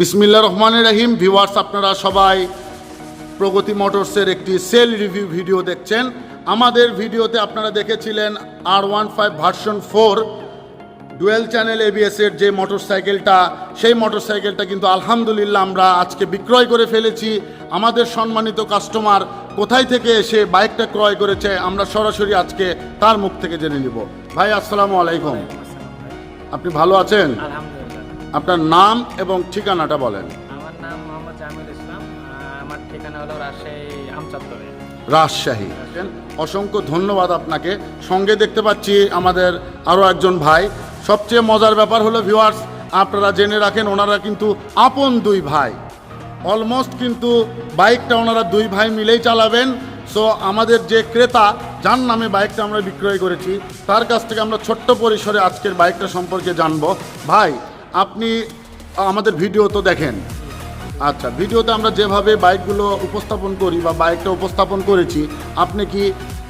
বিসমিল্লা রহমান রহিম। Viewers আপনারা সবাই প্রগতি মোটরসের একটি সেল রিভিউ ভিডিও দেখছেন। আমাদের ভিডিওতে আপনারা দেখেছিলেন R one five version four dual channel এবিএসের যে মোটরসাইকেলটা সেই মোটরসাইকেলটা কিন্তু আলহামদুলিল্লাহ আমরা আজকে বিক্রয় করে ফেলেছি। আমাদের সম্মানিত কাস্টমার কোথায় থেকে এসে বাইকটা ক্রয় করেছে, আমরা সরাসরি আজকে তার মুখ থেকে জেনে নিব। ভাই, আসসালামু আলাইকুম। আপনি ভালো আছেন? আলহামদুলিল্লাহ। আপনার নাম এবং ঠিকানাটা বলেন। আমার নাম মোহাম্মদ জামিল ইসলাম আমার ঠিকানা হলো রাজশাহী আমচত্বরে রাজশাহী। অসংখ্য ধন্যবাদ আপনাকে। সঙ্গে দেখতে পাচ্ছি আমাদের আরও একজন ভাই। সবচেয়ে মজার ব্যাপার হলো ভিউয়ার্স আপনারা জেনে রাখেন ওনারা কিন্তু আপন দুই ভাই। অলমোস্ট কিন্তু বাইকটা ওনারা দুই ভাই মিলেই চালাবেন। সো আমাদের যে ক্রেতা যার নামে বাইকটা আমরা বিক্রয় করেছি তার কাছ থেকে আমরা ছোট্ট পরিসরে আজকের বাইকটা সম্পর্কে জানব। ভাই আপনি আমাদের ভিডিও তো দেখেন। আচ্ছা ভিডিওতে আমরা যেভাবে বাইকগুলো উপস্থাপন করি বা বাইকটা উপস্থাপন করেছি আপনি কি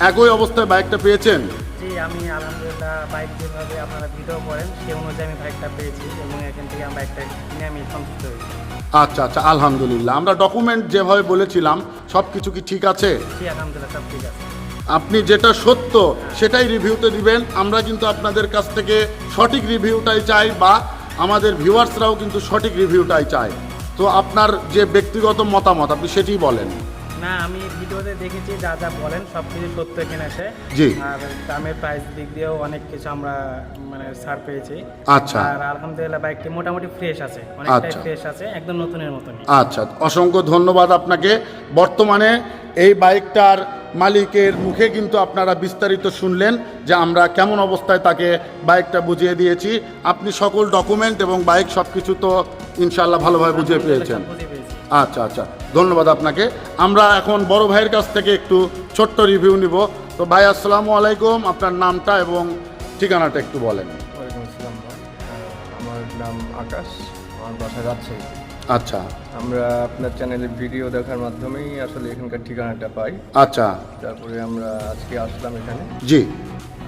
একই অবস্থায় বাইকটা পেয়েছেন? জি আমি আলহামদুলিল্লাহ বাইক যেভাবে আপনারা ভিডিও করেন সেই অনুযায়ী আমি বাইকটা পেয়েছি এবং এখান থেকে আমি বাইকটা আমি সন্তুষ্ট হয়েছি। আচ্ছা আচ্ছা আলহামদুলিল্লাহ। আমরা ডকুমেন্ট যেভাবে বলেছিলাম সব কিছু কি ঠিক আছে? জি আলহামদুলিল্লাহ সব ঠিক আছে। আপনি যেটা সত্য সেটাই রিভিউতে দিবেন। আমরা কিন্তু আপনাদের কাছ থেকে সঠিক রিভিউটাই চাই বা আমাদের ভিউয়ার্সরাও কিন্তু সঠিক রিভিউটাই চায়। তো আপনার যে ব্যক্তিগত মতামত আপনি সেটিই বলেন। না আমি ভিডিওতে দেখেছি যা যা বলেন সব কিছু সত্য আসে জি। আর দামের প্রাইস দিক দিয়েও অনেক কিছু আমরা মানে ছাড় পেয়েছি। আচ্ছা। আর আলহামদুলিল্লাহ বাইকটি মোটামুটি ফ্রেশ আছে। অনেকটাই আচ্ছা। ফ্রেশ আছে একদম নতুনের মতনই। আচ্ছা অসংখ্য ধন্যবাদ আপনাকে। বর্তমানে এই বাইকটার মালিকের মুখে কিন্তু আপনারা বিস্তারিত শুনলেন যে আমরা কেমন অবস্থায় তাকে বাইকটা বুঝিয়ে দিয়েছি। আপনি সকল ডকুমেন্ট এবং বাইক সব কিছু তো ইনশাল্লাহ ভালোভাবে বুঝিয়ে পেয়েছেন। আচ্ছা আচ্ছা ধন্যবাদ আপনাকে। আমরা এখন বড় ভাইয়ের কাছ থেকে একটু ছোট্ট রিভিউ নিব। তো ভাই আসসালামু আলাইকুম। আপনার নামটা এবং ঠিকানাটা একটু বলেন। আমার নাম আকাশ। আমার বাসা রাজশাহী আচ্ছা। আমরা আপনার চ্যানেলে ভিডিও দেখার মাধ্যমেই আসলে এখানকার ঠিকানাটা পাই। আচ্ছা। তারপরে আমরা আজকে আসলাম এখানে। জি।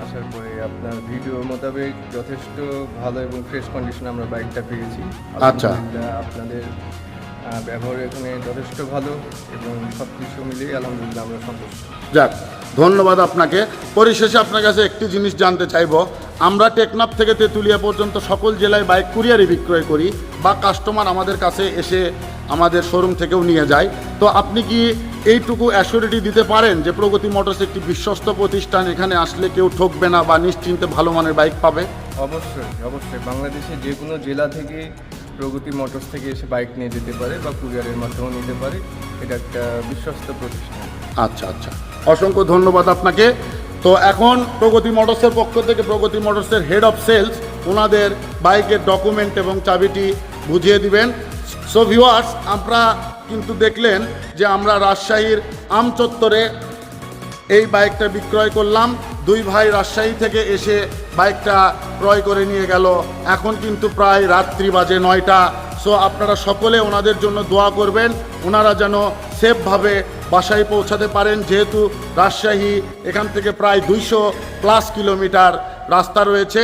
আসার পরে আপনার ভিডিও মোতাবেক যথেষ্ট ভালো এবং ফ্রেশ কন্ডিশনে আমরা বাইকটা পেয়েছি। আচ্ছা। আপনাদের ব্যবহার এখানে যথেষ্ট ভালো এবং সব কিছু মিলিয়ে আলহামদুলিল্লাহ আমরা সন্তুষ্ট। যাক ধন্যবাদ আপনাকে। পরিশেষে আপনার কাছে একটি জিনিস জানতে চাইব। আমরা টেকনাফ থেকে তেঁতুলিয়া পর্যন্ত সকল জেলায় বাইক কুরিয়ারে বিক্রয় করি বা কাস্টমার আমাদের কাছে এসে আমাদের শোরুম থেকেও নিয়ে যায়। তো আপনি কি এইটুকু অ্যাসিউরিটি দিতে পারেন যে প্রগতি মোটরস একটি বিশ্বস্ত প্রতিষ্ঠান এখানে আসলে কেউ ঠকবে না বা নিশ্চিন্তে ভালো মানের বাইক পাবে? অবশ্যই অবশ্যই। বাংলাদেশে যে কোনো জেলা থেকে প্রগতি মোটরস থেকে এসে বাইক নিয়ে যেতে পারে বা কুরিয়ারের মাধ্যমেও নিতে পারে। এটা একটা বিশ্বস্ত প্রতিষ্ঠান। আচ্ছা আচ্ছা। অসংখ্য ধন্যবাদ আপনাকে। তো এখন প্রগতি মোটরসের পক্ষ থেকে প্রগতি মোটরসের হেড অফ সেলস ওনাদের বাইকের ডকুমেন্ট এবং চাবিটি বুঝিয়ে দিবেন। সো ভিউয়ার্স আমরা কিন্তু দেখলেন যে আমরা রাজশাহীর আমচত্বরে এই বাইকটা বিক্রয় করলাম। দুই ভাই রাজশাহী থেকে এসে বাইকটা ক্রয় করে নিয়ে গেল। এখন কিন্তু প্রায় রাত্রি বাজে নয়টা। সো আপনারা সকলে ওনাদের জন্য দোয়া করবেন। ওনারা যেন সেফভাবে বাসায় পৌঁছাতে পারেন। যেহেতু রাজশাহী এখান থেকে প্রায় দুইশো প্লাস কিলোমিটার রাস্তা রয়েছে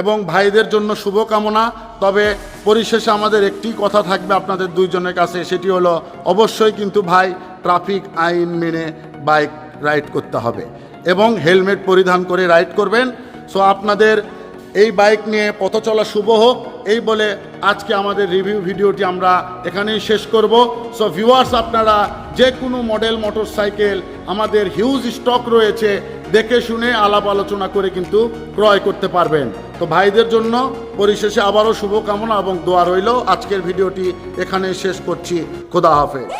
এবং ভাইদের জন্য শুভকামনা। তবে পরিশেষে আমাদের একটি কথা থাকবে আপনাদের দুইজনের কাছে, সেটি হলো, অবশ্যই কিন্তু ভাই, ট্রাফিক আইন মেনে বাইক রাইড করতে হবে এবং হেলমেট পরিধান করে রাইড করবেন। সো আপনাদের এই বাইক নিয়ে পথ চলা শুভ হোক। এই বলে আজকে আমাদের রিভিউ ভিডিওটি আমরা এখানেই শেষ করব। সো ভিউয়ার্স আপনারা যে কোনো মডেল মোটরসাইকেল আমাদের হিউজ স্টক রয়েছে, দেখে শুনে আলাপ আলোচনা করে কিন্তু ক্রয় করতে পারবেন। তো ভাইদের জন্য পরিশেষে আবারও শুভকামনা এবং দোয়া রইল। আজকের ভিডিওটি এখানেই শেষ করছি। খোদা হাফেজ।